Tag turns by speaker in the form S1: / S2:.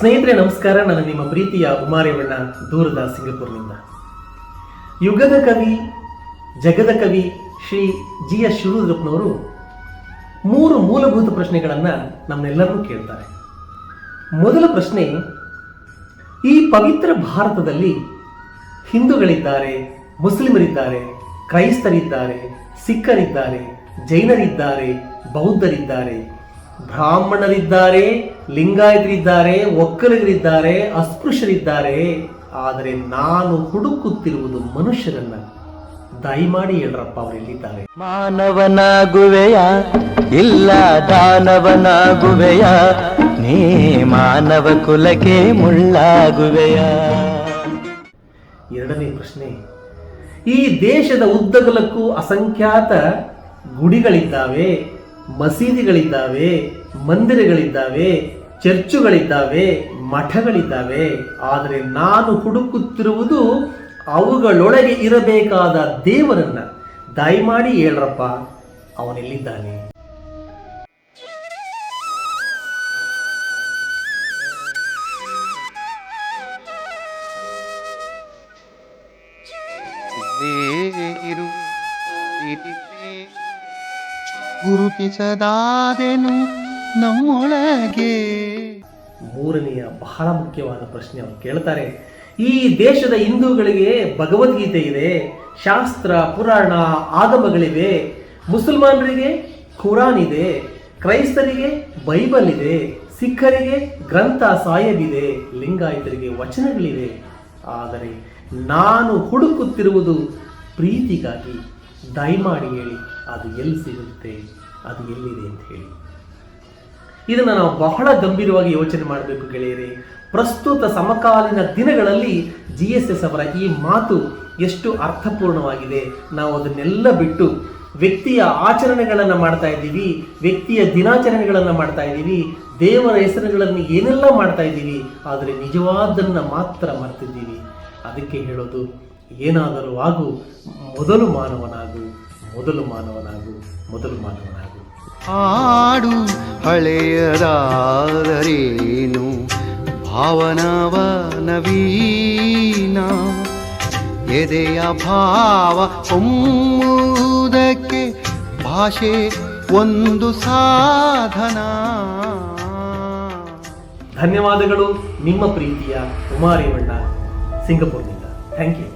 S1: ಸ್ನೇಹಿತರೆ, ನಮಸ್ಕಾರ. ನಾನು ನಿಮ್ಮ ಪ್ರೀತಿಯ ಉಮಾರೇವಣ್ಣ ದೂರದ ಸಿಂಗಪುರ್ನಿಂದ. ಯುಗದ ಕವಿ, ಜಗದ ಕವಿ ಶ್ರೀ ಜಿ ಎಸ್ ಶಿವರುದ್ರಪ್ಪನವರು ಮೂರು ಮೂಲಭೂತ ಪ್ರಶ್ನೆಗಳನ್ನು ನಮ್ಮೆಲ್ಲರಿಗೂ ಕೇಳ್ತಾರೆ. ಮೊದಲ ಪ್ರಶ್ನೆ, ಈ ಪವಿತ್ರ ಭಾರತದಲ್ಲಿ ಹಿಂದೂಗಳಿದ್ದಾರೆ, ಮುಸ್ಲಿಮರಿದ್ದಾರೆ, ಕ್ರೈಸ್ತರಿದ್ದಾರೆ, ಸಿಖ್ಖರಿದ್ದಾರೆ, ಜೈನರಿದ್ದಾರೆ, ಬೌದ್ಧರಿದ್ದಾರೆ ಬ್ರಾಹ್ಮಣರಿದ್ದಾರೆ ಲಿಂಗಾಯತರಿದ್ದಾರೆ ಒಕ್ಕಲಿಗರಿದ್ದಾರೆ ಅಸ್ಪೃಶ್ಯರಿದ್ದಾರೆ. ಆದರೆ ನಾನು ಹುಡುಕುತ್ತಿರುವುದು ಮನುಷ್ಯರನ್ನ. ದಯಮಾಡಿ ಹೇಳ್ರಪ್ಪ ಅವರೆಲ್ಲಿದ್ದಾರೆ
S2: ಮಾನವನಾಗುವೆಯ ಇಲ್ಲ ದಾನವನಾಗುವೆಯ ನೀ ಮಾನವ ಕುಲಕ್ಕೆ ಮುಳ್ಳಾಗುವೆಯ.
S1: ಎರಡನೇ ಪ್ರಶ್ನೆ ಈ ದೇಶದ ಉದ್ದಗಲಕ್ಕೂ ಅಸಂಖ್ಯಾತ ಗುಡಿಗಳಿದ್ದಾವೆ. ಮಸೀದಿಗಳಿದ್ದಾವೆ ಮಂದಿರಗಳಿದ್ದಾವೆ ಚರ್ಚುಗಳಿದ್ದಾವೆ ಮಠಗಳಿದ್ದಾವೆ. ಆದರೆ ನಾನು ಹುಡುಕುತ್ತಿರುವುದು ಅವುಗಳೊಳಗೆ ಇರಬೇಕಾದ ದೇವರನ್ನ. ದಯಮಾಡಿ ಹೇಳ್ರಪ್ಪ ಅವನೆಲ್ಲಿದ್ದಾನೆ.
S3: ಇರು. ಗುರುತಿಸದಾದೆನು ನಮ್ಮೊಳಗೆ.
S1: ಮೂರನೆಯ ಬಹಳ ಮುಖ್ಯವಾದ ಪ್ರಶ್ನೆ ಅವರು ಕೇಳ್ತಾರೆ. ಈ ದೇಶದ ಹಿಂದೂಗಳಿಗೆ ಭಗವದ್ಗೀತೆ ಇದೆ, ಶಾಸ್ತ್ರ, ಪುರಾಣ, ಆಗಮಗಳಿವೆ, ಮುಸಲ್ಮಾನರಿಗೆ ಖುರಾನ್ ಇದೆ, ಕ್ರೈಸ್ತರಿಗೆ ಬೈಬಲ್ ಇದೆ, ಸಿಖ್ಖರಿಗೆ ಗ್ರಂಥ ಸಾಯಬಿದೆ, ಲಿಂಗಾಯತರಿಗೆ ವಚನಗಳಿವೆ. ಆದರೆ ನಾನು ಹುಡುಕುತ್ತಿರುವುದು ಪ್ರೀತಿಗಾಗಿ. ದಯಮಾಡಿ ಹೇಳಿ, ಅದು ಎಲ್ಲಿ ಸಿಗುತ್ತೆ, ಅದು ಎಲ್ಲಿದೆ ಅಂತ ಹೇಳಿ. ಇದನ್ನು ನಾವು ಬಹಳ ಗಂಭೀರವಾಗಿ ಯೋಚನೆ ಮಾಡಬೇಕು ಗೆಳೆಯರೆ. ಪ್ರಸ್ತುತ ಸಮಕಾಲೀನ ದಿನಗಳಲ್ಲಿ ಜಿ ಎಸ್ ಎಸ್ ಅವರ ಈ ಮಾತು ಎಷ್ಟು ಅರ್ಥಪೂರ್ಣವಾಗಿದೆ. ನಾವು ಅದನ್ನೆಲ್ಲ ಬಿಟ್ಟು ವ್ಯಕ್ತಿಯ ಆಚರಣೆಗಳನ್ನು ಮಾಡ್ತಾ ಇದ್ದೀವಿ, ವ್ಯಕ್ತಿಯ ದಿನಾಚರಣೆಗಳನ್ನು ಮಾಡ್ತಾ ಇದ್ದೀವಿ, ದೇವರ ಹೆಸರುಗಳನ್ನು ಏನೆಲ್ಲ ಮಾಡ್ತಾ ಇದ್ದೀವಿ, ಆದರೆ ನಿಜವಾದನ್ನು ಮಾತ್ರ ಮರ್ತಿದ್ದೀವಿ. ಅದಕ್ಕೆ ಹೇಳೋದು ಏನಾದರೂ ಆಗು ಮೊದಲು ಮಾನವನಾಗು ಮೊದಲು ಮಾನವನಾಗು ಮೊದಲು ಮಾನವನಾಗು.
S3: ಹಾಡು ಹಳೆಯದಾದರೇನು? ಭಾವನವ ನವೀನ ಎದೆಯ ಭಾವ ಒಮ್ಮುವುದಕ್ಕೆ ಭಾಷೆ ಒಂದು ಸಾಧನ.
S1: ಧನ್ಯವಾದಗಳು ನಿಮ್ಮ ಪ್ರೀತಿಯ ಕುಮಾರೇವಣ್ಣ ಸಿಂಗಪುರ್ನಿಂದ. Thank you